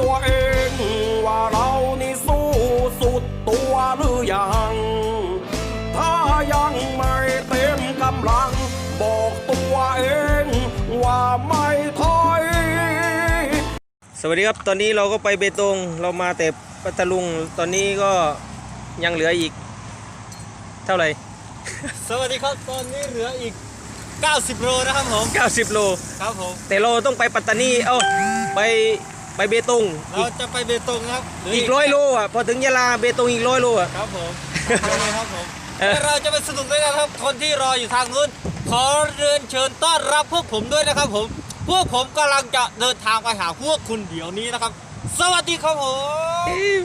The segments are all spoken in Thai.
ตัวเอง ว่าเรานี่สู้สุดตัวหรือยัง ถ้ายังไม่เต็มกำลัง บอกตัวเองว่าไม่ถอย สวัสดีครับตอนนี้เราก็ไปเบตงเรามาแต่ปัตตลุงตอนนี้ก็ยังเหลืออีก เท่าไหร่ สวัสดีครับตอนนี้เหลืออีก 90 โลนะครับผม 90 โล ครับผม แต่เราต้องไปปัตตานี เอ้า ไป ไปเบตงเราจะไปเบตงครับเหลือีกร้อยโลอะพอถึงยะลาเบตงอีกร้อยโลอะ ครับผมไปเลยครับผมเออ แล้วเราจะไปสนุกด้วยกันครับ คนที่รออยู่ทางนู้น ขอเรียนเชิญต้อนรับพวกผมด้วยนะครับผม พวกผมกำลังจะเดินทางไปหาพวกคุณเดี๋ยวนี้นะครับ สวัสดีครับผม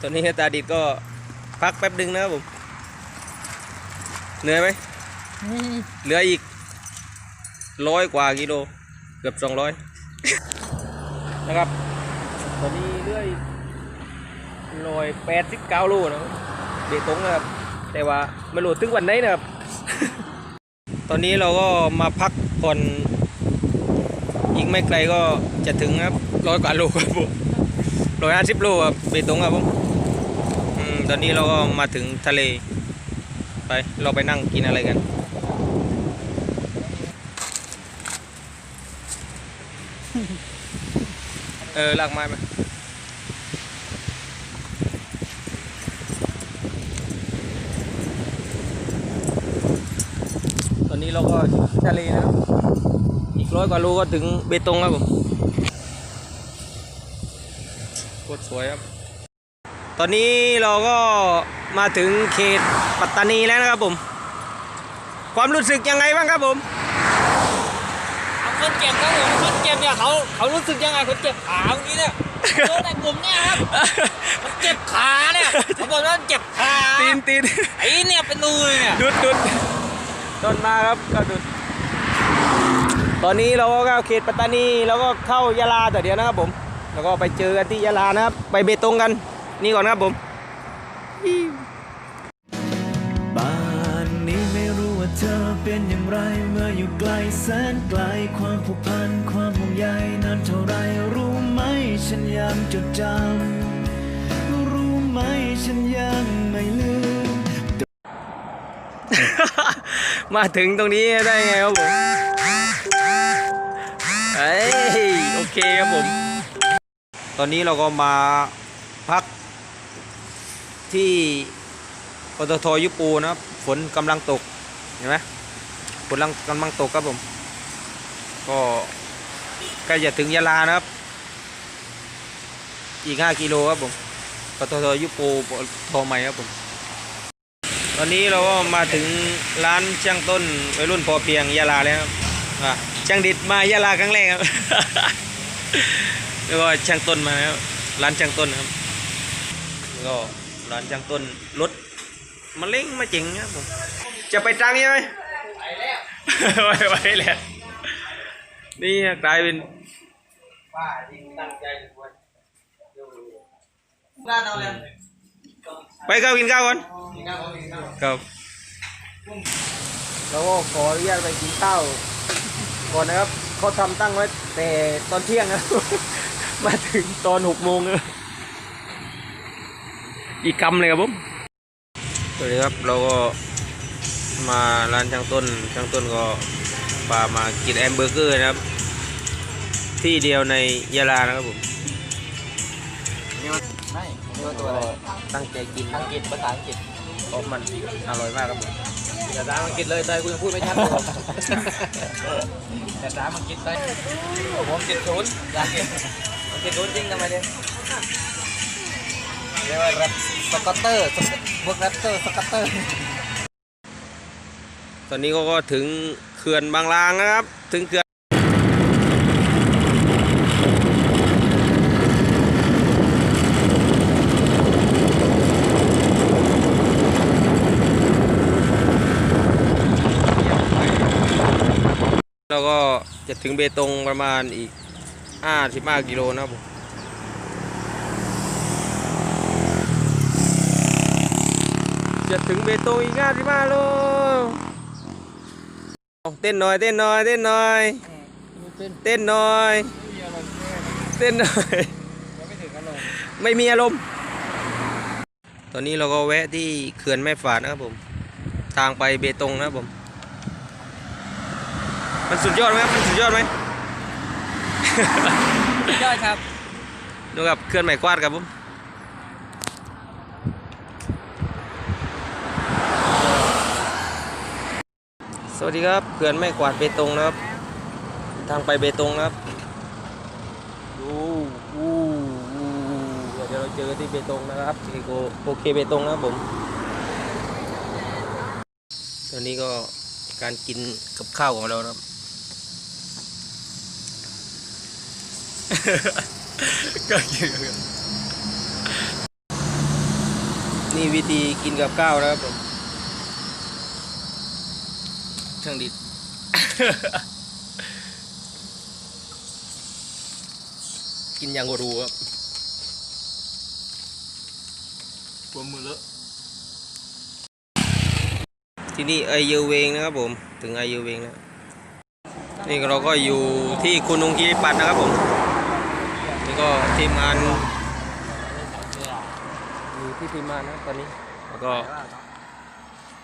ตอนนี้ตาดิดก็พักแป๊บดึงนะครับผม เหนื่อยไหมเหลืออีกร้อยกว่ากิโล เกือบสองร้อย นะครับ ตอนนี้เหลืออีกร้อยแปดสิบเก้าโลนะเบตงนะครับ แต่ว่าไม่รู้ถึงวันไหนนะครับ ตอนนี้เราก็มาพักผ่อนอีกไม่ไกลก็จะถึงครับร้อยกว่าโลครับผมร้อยห้าสิบโลครับเบตงครับผมตอนนี้เราก็มาถึงทะเล ไปเราไปนั่งกินอะไรกัน เออลากไม้มาตอนนี้เราก็ทะเลนะอีกร้อยกว่าโลก็ถึงเบตงครับผมโคตรสวยครับ ตอนนี้เราก็มาถึงเขตปัตตานีแล้วนะครับผม ความรู้สึกยังไงบ้างครับผม คนเจ็บครับผมคนเจ็บเนี่ยเขาเขารู้สึกยังไงคนเจ็บขาเมื่อกี้เนี่ยโดนแต่กลุ่มเนี่ยครับมันเจ็บขาเนี่ยเขาบอกว่าเจ็บขาตีนตีนไอ้เนี่ยเป็นรูเลยเนี่ยดุดดุดต้นมาครับก็ดุดตอนนี้เราก็เข้าเขตปัตตานีแล้วก็เข้ายะลาแต่เดียวนะครับผม แล้วก็ไปเจอกันที่ยะลานะครับ ไปเบตงกัน นี่ก่อนครับผม เธอเป็นอย่างไรเมื่ออยู่ไกลแสนไกลความผูกพันความห่วงใยนั้นเท่าไรรู้ไหมฉันยังจดจำรู้ไหมฉันยังไม่ลืม มาถึงตรงนี้ได้ไงครับผมเอ้ยโอเคครับผม ตอนนี้เราก็มาพักที่ปตทยุปูนะครับฝนกำลังตก เห็นไหมฝนกำลังกำลังตกครับผม ก็ใกล้จะถึงยะลานะครับ อีก5กิโลครับผมปตทยุปูปตทใหม่ครับผม ตอนนี้เราก็มาถึงร้านช่างต้นวัยรุ่นพอเพียงยะลาแล้วครับช่างดิดมายะลาครั้งแรกครับแล้วก็ช่างต้นมาแล้วร้านช่างต้นครับแล้วก็ร้านช่างต้นรถมาเล้งมาเจ๋งครับผม จะไปตรังใช่ไหมไปแล้วไปไปแล้วนี่กลายเป็นป้าจริงตั้งใจด้วยไปเข้ากินข้าวก่อนครับเราก็ขออนุญาตไปกินข้าวก่อนนะครับเขาทำตั้งไว้แต่ตอนเที่ยงนะมาถึงตอนหกโมงเลยอีกคำเลยครับผมสวัสดีครับเราก็ มาร้านช่างต้นช่างต้นก็พามากินแอมเบอร์เกอร์นะครับ ที่เดียวในยะลานะครับผมไม่ตัวตัวอะไรตั้งใจกินอังกฤษภาษาอังกฤษเพราะมันอร่อยมากครับผมภาษาอังกฤษเลยเตยกูยังพูดไม่ชัดเลยภาษาอังกฤษเตยผมอังกฤษศูนย์อังกฤษอังกฤษศูนย์จริงทำไมเนี่ยเรียกว่าแรปสกัตเตอร์พวกแรปเตอร์สกัตเตอร์ ตอนนี้ก็ก็ถึงเขื่อนบางลางนะครับ ถึงเขื่อนแล้วก็จะถึงเบตงประมาณอีก 55 กิโลนะครับผมจะถึงเบตงอีก55โล เต้นหน่อยเต้นหน่อยเต้นหน่อยเต้นหน่อยเต้นหน่อยไม่ถึงกันลงไม่มีอารมณ์ตอนนี้เราก็แวะที่เขื่อนแม่ฝาดนะครับผม ทางไปเบตงนะครับผม มันสุดยอดไหมครับมันสุดยอดไหมยอดครับดูกับเขื่อนใหม่กวาดครับผม สวัสดีครับเขื่อนแม่กวาดเบตงนะครับ ทางไปเบตงนะครับดูอู้อู้เดี๋ยวเราเจอที่เบตงนะครับที่โกโอเคเบตงนะครับผมตอนนี้ก็การกินกับข้าวของเรานะครับ ก็กินนี่วิธีกินกับข้าวนะครับผม ช่างดิดกินอย่างรู้ครับกลัวมือเลอะที่นี่ไอเยอเวงนะครับผม ถึงไอเยอเวงแล้วนี่เราก็อยู่ที่คุณนุงคีรีปัตย์นะครับผม นี่ก็ทีมงานอยู่ที่ทีมงานนะครับตอนนี้ แล้วก็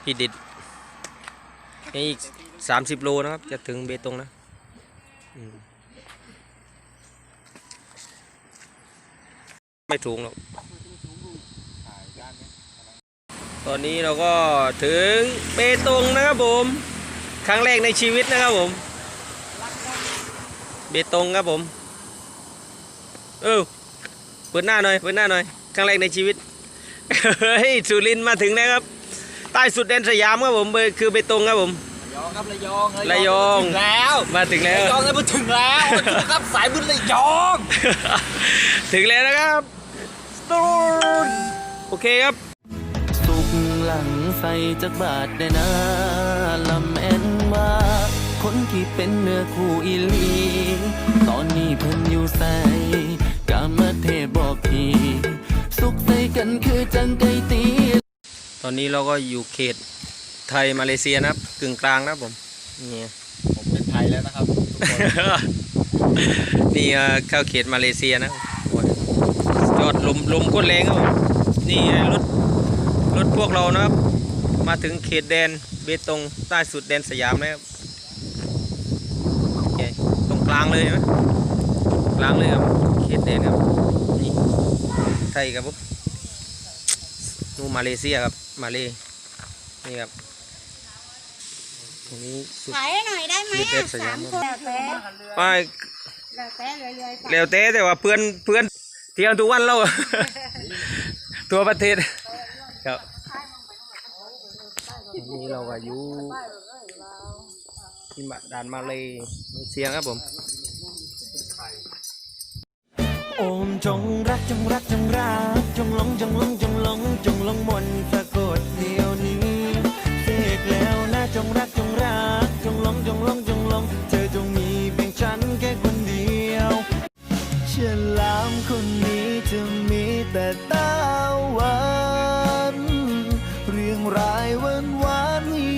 พี่ดิด นี่อีกสามสิบโลนะครับ จะถึงเบตงนะไม่ถูกหรอกตอนนี้เราก็ถึงเบตงนะครับผม ครั้งแรกในชีวิตนะครับผม เบตงครับผม เออเปิดหน้าหน่อย เปิดหน้าหน่อย ครั้งแรกในชีวิต เฮ้ยสุรินมาถึงแล้วครับ ใต้สุดแดนสยามครับผมเบอร์คือเบตงครับผมระยองครับระยองระยองถึงแล้วมาถึงแล้วระยองแล้วมาถึงแล้วถึงครับสายบุญระยอง ถึงแล้วนะครับสตูนโอเคครับ สุกหลังใส่จากบาทได้นะลำแอนว่าคนที่เป็นเนื้อคู่อีหลีตอนนี้เพิ่นอยู่ใส่กามเทพบอกทีสุขใส่กันคือจังไกตีต อนนี้เราก็อยู่เขตไทยมาเลเซียนะครับกึ่งกลางนะครับผมนี่ผมเป็นไทยแล้วนะครับนี่เอ่อเข้าเขตมาเลเซียนะยอดลมลมโคตรแรงครับผมนี่รถรถพวกเรานะครับ มาถึงเขตแดนเบตงใต้สุดแดนสยามแล้วครับโอเคตรงกลางเลยใช่ไหมกลางเลยครับเขตแดนครับนี่ไทยครับผม นู่นมาเลเซียครับ มาเลนี่ครับตรงนี้สุด ขายให้หน่อยได้ไหมมีเพอะชรสยาสามมคนแล้วแต่ไม่แล้วแต่เรื่อยๆไปเร็วเต้แต่ว่าเพื่อนเพื่อนเที่ยวทุกวันเรา ตัวประเทศครับนี่เราก็อยู่ที่มาด่านมาเลยเสียงครับผม โอมจงรักจงรักจงรักจงหลงจงหลงจงหลงจงหลงมนสะกดเดียวนี้เสกแล้วนะจงรักจงรักจงหลงจงหลงจงหลงเธอจงมีเพียงฉันแค่คนเดียวฉลามคนนี้จะมีแต่ตาหวานเรียงรายวันวานๆให้ย้อน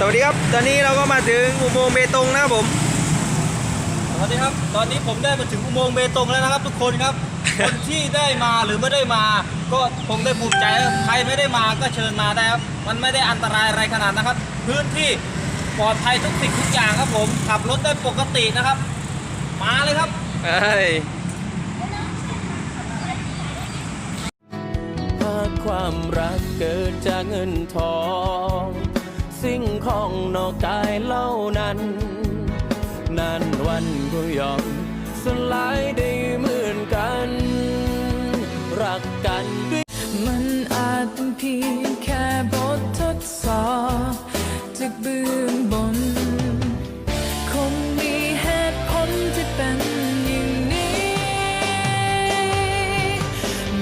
สวัสดีครับ ตอนนี้เราก็มาถึงอุโมงค์เบตงนะครับผม สวัสดีครับ ตอนนี้ผมได้มาถึงอุโมงค์เบตงแล้วนะครับ ทุกคนครับ คนที่ได้มาหรือไม่ได้มา ก็คงได้ภูมิใจครับใครไม่ได้มาก็เชิญมาได้ครับ มันไม่ได้อันตรายอะไรขนาดนะครับ พื้นที่ปลอดภัยทุกสิ่งทุกอย่างครับผม ขับรถได้ปกตินะครับ มาเลยครับเอ้ยหากความรักเกิดจากเงินทอง สิ่งของนอกกายเล่านั้น นานวันก็ยอมสลายได้เหมือนกัน รักกันด้วยมันอาจเป็นเพียงแค่บททดสอบจากเบื้องบน คงมีเหตุผลที่เป็นอย่างนี้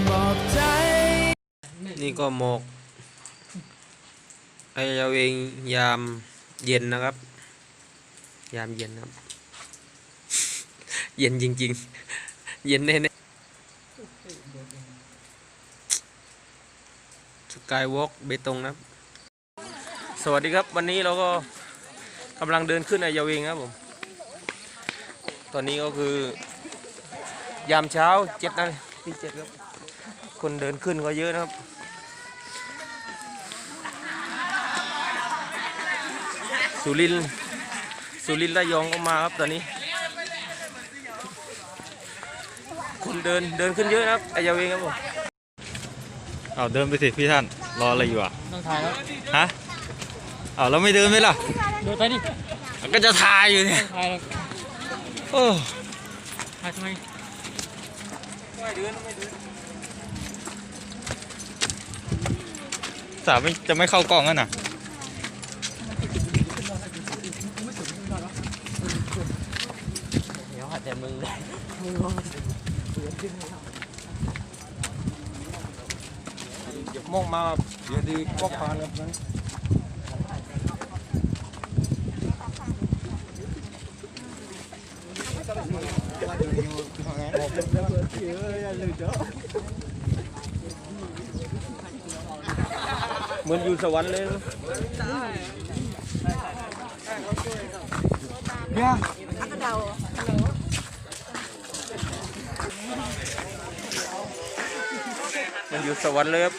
บอกใจ นี่ก็หมก ไอเราเองยามเย็นนะครับ ยามเย็นนะครับ เย็นจริง ๆ เย็นแน่ๆสกายวอล์กเบตงนะครับสสวัสดีครับวันนี้เราก็กำลังเดินขึ้นอายาเวงครับผม ตอนนี้ก็คือยามเช้าเจ็ดนาทีเจ็ดครับ คนเดินขึ้นก็เยอะนะครับ สุรินทร์สุรินทร์ระยองก็มาครับตอนนี้ คนเดินเดินขึ้นเยอะนะครับอายาเวงครับผมเอาเดินไปสิพี่ท่านรออะไรอยู่อะต้องถ่ายแล้วฮะเอาแล้วไม่เดินไหมล่ะเดินไปดิก็จะถ่ายอยู่เนี่ยถ่ายแล้วโอ้ถ่ายทำไมสาวไม่จะไม่เข้ากล้องกันน่ะ ดี๋ยวหัดแต่มึงได้มองมาเดี๋ยวดีก็ผ่านครับนั้นเหมือนอยู่สวรรค์เลยนะมัน อยู่สวรรค์เลยครับ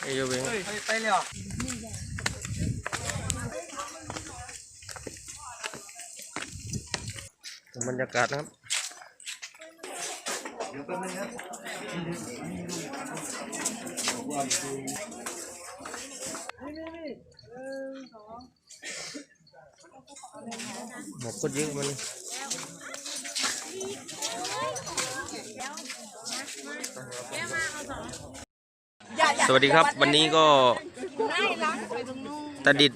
ไอ้เหี้ยเว้ยไปเลยอะบรรยากาศนะครับ หมดคนเยอะมันสวัสดีครับ วันนี้ก็ตาดิด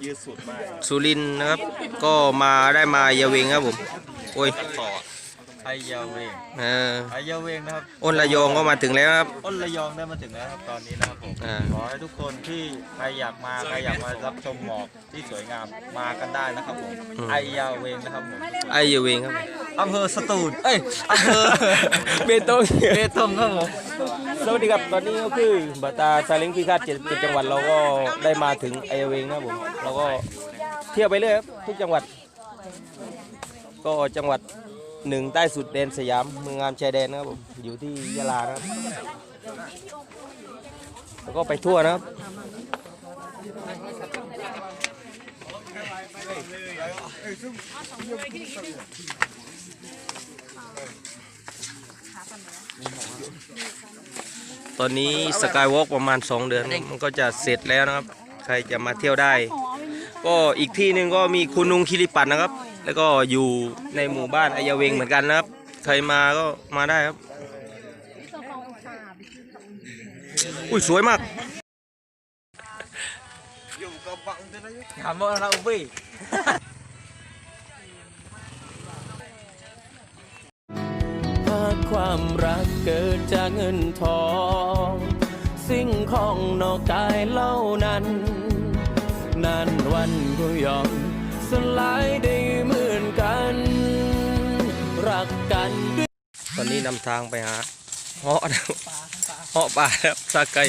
สุรินทร์นะครับ ก็มาได้มายาเวงครับผม โอ้ยต่อไอ ยาเวงเออไอยาเวงนะครับอ้นระยองก็มาถึงแล้วครับ อ้นระยองได้มาถึงแล้วครับตอนนี้นะครับผมอ่า ขอให้ทุกคนที่ใครอยากมาใครอยากมารับชมหมอกที่สวยงามมากันได้นะครับผมไอยาเวงนะครับผมไอเยาเวงครับอำเภอสตูลเอ้ยอำเภอเบตงเบตงครับผมสวัสดีครับตอนนี้ก็คือบาตาซาเล้งพิฆาตเจ็ดเจ็ดจังหวัดเราก็ได้มาถึงไอเยาเวงนะครับผมเราก็เที่ยวไปเรื่อยครับทุกจังหวัด ก็จังหวัด หนึ่งใต้สุดแดนสยามเมืองงามชายแดนนะครับผมอยู่ที่ยะลานะครับแล้วก็ไปทั่วนะครับตอนนี้สกายวอล์กประมาณ 2 เดือนมันก็จะเสร็จแล้วนะครับ ใครจะมาเที่ยวได้ ก็อีกที่หนึ่งก็มีคุณนุงคิริปัตนะครับ แล้วก็อยู่ในหมู่บ้านอายาเวงเหมือนกันนะครับ ใครมาก็มาได้ครับ อุ้ยสวยมากถามว่าเราพี่หาความรักเกิดจากเงินทอง สิ่งของนอกกายเล่านั้น นานวันก็ยอม สลายได้เหมือนกัน รักกันด้วยตอนนี้นำทางไปหาเหาะนะครับเหาะป่าแล้วสาไก่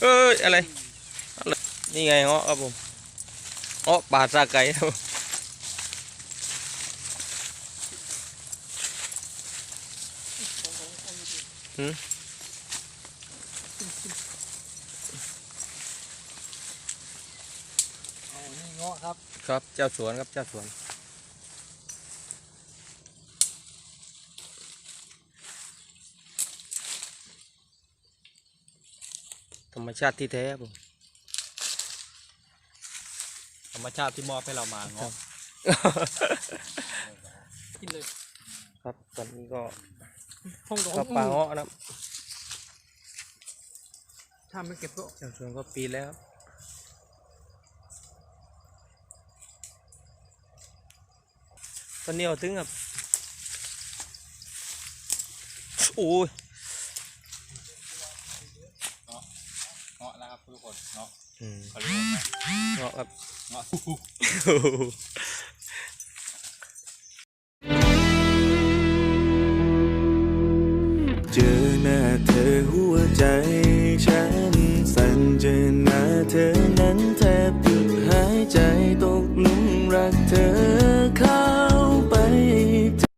เอ้ยอะไรอะไร นี่ไงเหาะครับผมเหาะป่าสาไก่ครับผมหืม เงาะ ครับครับเจ้าสวนครับเจ้าสวน ธรรมชาติที่แท้ครับผมธรรมชาติที่มอบให้เรามาเงาะกินเลย ครับตอนนี้ก็ห้องกับก็ปลาเงาะนะครับถ้าไม่เก็บก็เจ้าสวนก็ปีนแล้ว ตอนนี้เอาถึงครับโอ้ยเงาะนะครับทุกคนเงาะเขาเรียกเงาะครับเงาะจอหนเธอหัวใจฉันสัญญาเธอนั้นแทบหยุดหายใจตกหลุมรักเธอ